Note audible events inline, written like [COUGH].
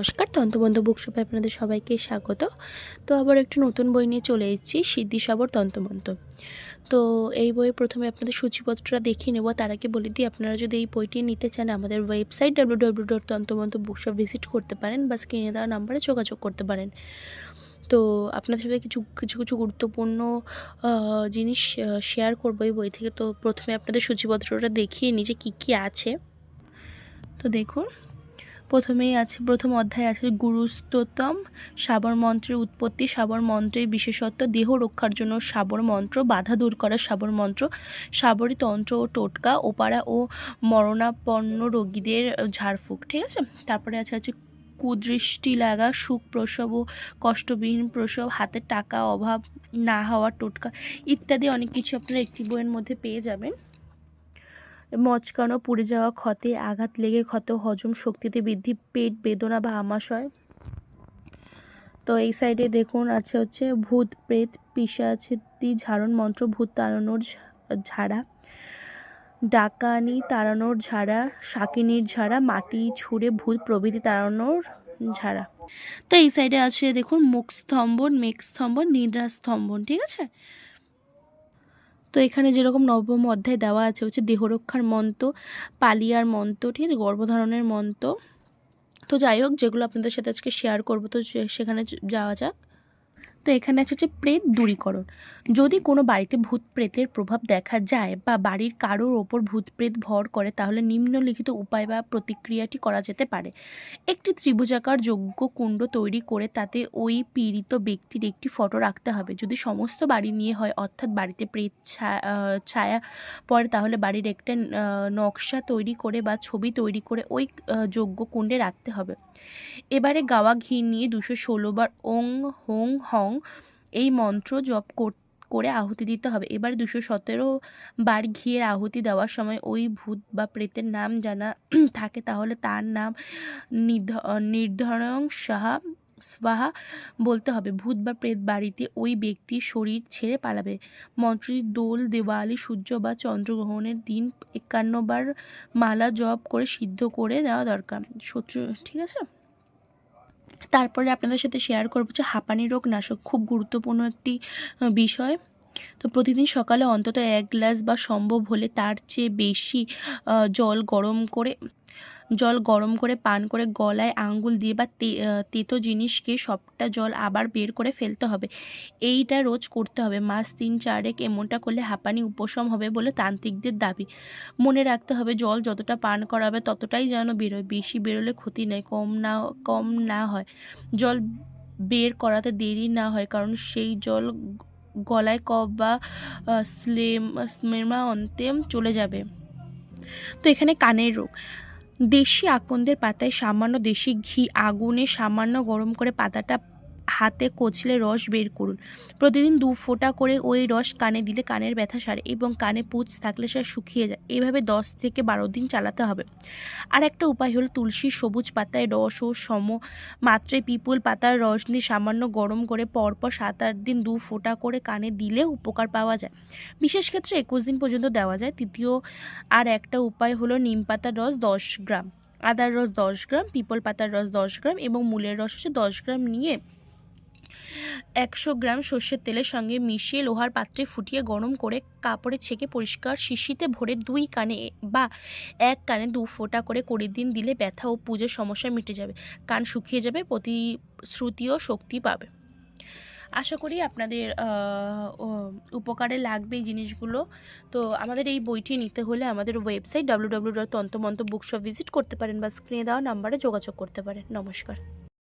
নমস্কার তন্ত্রবন্ধ বুকশপে আপনাদের সবাইকে স্বাগত। তো আবার একটি নতুন বই নিয়ে চলে এসেছি সিদ্ধিসাবর তন্ত্রমন্ত্র তো এই বইয়ে প্রথমে আপনাদের সূচিপত্রটা দেখিয়ে নেব। তার আগে বলে দিই, আপনারা যদি এই বইটি নিতে চান, আমাদের website W W dot Tantramantra bookshop visit করতে পারেন বা স্ক্রিনে দেওয়া নাম্বারে যোগাযোগ করতে পারেন। তো আপনাদের সাথে কিছু কিছু কিছু গুরুত্বপূর্ণ জিনিস শেয়ার করব এই বই থেকে। তো প্রথমে আপনাদের সূচিপত্রটা দেখিয়ে যে কী কী আছে। তো দেখুন প্রথমেই আছে, প্রথম অধ্যায় আছে গুরুস্তোতম, সাবর মন্ত্রের উৎপত্তি, সাবর মন্ত্রের বিশেষত্ব, দেহ রক্ষার জন্য সাবর মন্ত্র, বাধা দূর করার সাবর মন্ত্র, সাবরী তন্ত্র ও টোটকা ওপারা ও মরণাপন্ন রোগীদের ঝাড়ফুঁক, ঠিক আছে? তারপরে আছে আছে কুদৃষ্টি লাগা, সুখ প্রসব ও কষ্টবিহীন প্রসব হাতের টাকা অভাব, না হওয়ার টোটকা ইত্যাদি অনেক কিছু আপনারা একটি বইয়ের মধ্যে পেয়ে যাবেন। মচকানো, পুড়ে যাওয়া ক্ষতে আঘাত লেগে ক্ষত হজম শক্তিতে বৃদ্ধি, পেট বেদনা বা আমাশয়। তো এই সাইডে দেখুন, আছে হচ্ছে ভূত, প্রেত পিসাচেতি ঝাড়ন মন্ত্র, ভূত তাড়ানোর ঝাড়া, ডাকানি তাড়ানোর ঝাড়া, শাকিনীর ঝাড়া, মাটি ছুঁড়ে ভূত প্রভৃতি তাড়ানোর ঝাড়া। তো এই সাইডে আছে দেখুন, মুখ স্তম্ভন, মেঘ স্তম্ভন, নিদ্রা স্তম্ভন, ঠিক আছে? তো এখানে যেরকম নবম অধ্যায় দেওয়া আছে, হচ্ছে দেহরক্ষার মন্ত্র, পালিয়ার মন্ত্র, ঠিক আছে? গর্ভধারণের মন্ত্র। তো যাই হোক, যেগুলো আপনাদের সাথে আজকে শেয়ার করব, তো সেখানে যাওয়া যাক। তো এখানে আছে হচ্ছে প্রেত দূরীকরণ। যদি কোনো বাড়িতে ভূত প্রেতের প্রভাব দেখা যায় বা বাড়ির কারোর ওপর ভূত প্রেত ভর করে, তাহলে নিম্নলিখিত উপায় বা প্রতিক্রিয়াটি করা যেতে পারে। একটি ত্রিভুজাকার যোগ্য কুণ্ড তৈরি করে তাতে ওই পীড়িত ব্যক্তির একটি ফটো রাখতে হবে। যদি সমস্ত বাড়ি নিয়ে হয়, অর্থাৎ বাড়িতে প্রেত ছায়া পড়ে, তাহলে বাড়ির একটা নকশা তৈরি করে বা ছবি তৈরি করে ওই যজ্ঞ কুণ্ডে রাখতে হবে। এবারে গাওয়া ঘি নিয়ে দুশো ষোলো বার ওং, হোং, হং এই মন্ত্র জপ কর- আহুতি দিতে হবে। এবার দুশো সতেরো বার ঘিয়ের আহুতি দেওয়ার সময় ওই ভূত বা প্রেতের নাম জানা [CLEARS THROAT] থাকে। তাহলে তার নাম নির্ধারণ সাহা, স্বাহা বলতে হবে। ভূত বা প্রেত বাড়িতে ওই ব্যক্তির শরীর ছেড়ে পালাবে। মন্ত্রটি দোল, দেওয়ালি, সূর্য বা চন্দ্রগ্রহণের দিন একান্নবার মালা জপ করে সিদ্ধ করে নেওয়া দরকার। শত্রু, ঠিক আছে? তারপরে আপনাদের সাথে শেয়ার করব যে হাঁপানি রোগ নাশক খুব গুরুত্বপূর্ণ একটি বিষয়। তো প্রতিদিন সকালে অন্তত এক গ্লাস বা সম্ভব হলে তার চেয়ে বেশি জল গরম করে জল গরম করে পান করে গলায় আঙ্গুল দিয়ে বা তেতো জিনিসকে সবটা জল আবার বের করে ফেলতে হবে। এইটা রোজ করতে হবে। মাস তিন চারেক এমনটা করলে হাঁপানি উপশম হবে বলে তান্ত্রিকদের দাবি। মনে রাখতে হবে, জল যতটা পান করা হবে ততটাই যেন বেরোয়। বেশি বেরোলে ক্ষতি নেই, কম না কম না হয়। জল বের করাতে দেরি না হয়, কারণ সেই জল গলায় কফ বা স্লেম, স্মেমা অন্তে চলে যাবে। তো এখানে কানের রোগ। দেশি আকন্দের পাতায় সামান্য দেশি ঘি আগুনে সামান্য গরম করে পাতাটা হাতে কচলে রস বের করুন। প্রতিদিন দু ফোঁটা করে ওই রস কানে দিলে কানের ব্যথা সারে এবং কানে পুঁজ থাকলে সে শুকিয়ে যায়। এভাবে দশ থেকে বারো দিন চালাতে হবে। আর একটা উপায় হলো তুলসীর সবুজ পাতায় রস ও সম মাত্রায় পিপুল পাতার রস দিয়ে সামান্য গরম করে পরপর সাত আট দিন দু ফোঁটা করে কানে দিলে উপকার পাওয়া যায়। বিশেষ ক্ষেত্রে একুশ দিন পর্যন্ত দেওয়া যায়। তৃতীয় আর একটা উপায় হলো নিম পাতার রস দশ গ্রাম, আদার রস দশ গ্রাম, পিপল পাতার রস দশ গ্রাম এবং মূলের রস হচ্ছে দশ গ্রাম নিয়ে একশো গ্রাম সর্ষের তেলের সঙ্গে মিশিয়ে লোহার পাত্রে ফুটিয়ে গরম করে কাপড়ে ছেঁকে পরিষ্কার শিশিতে ভরে দুই কানে বা এক কানে দু ফোঁটা করে কুড়ি দিন দিলে ব্যথা ও পুজোর সমস্যা মিটে যাবে। কান শুকিয়ে যাবে প্রতিশ্রুতি ও শক্তি পাবে। আশা করি আপনাদের উপকারে লাগবে এই জিনিসগুলো। তো আমাদের এই বইটি নিতে হলে আমাদের ওয়েবসাইট ডাব্লিউ ডাব্লিউ ডট তন্তমন্ত বুকশপ ভিজিট করতে পারেন বা স্ক্রিনে দেওয়া নাম্বারে যোগাযোগ করতে পারেন। নমস্কার।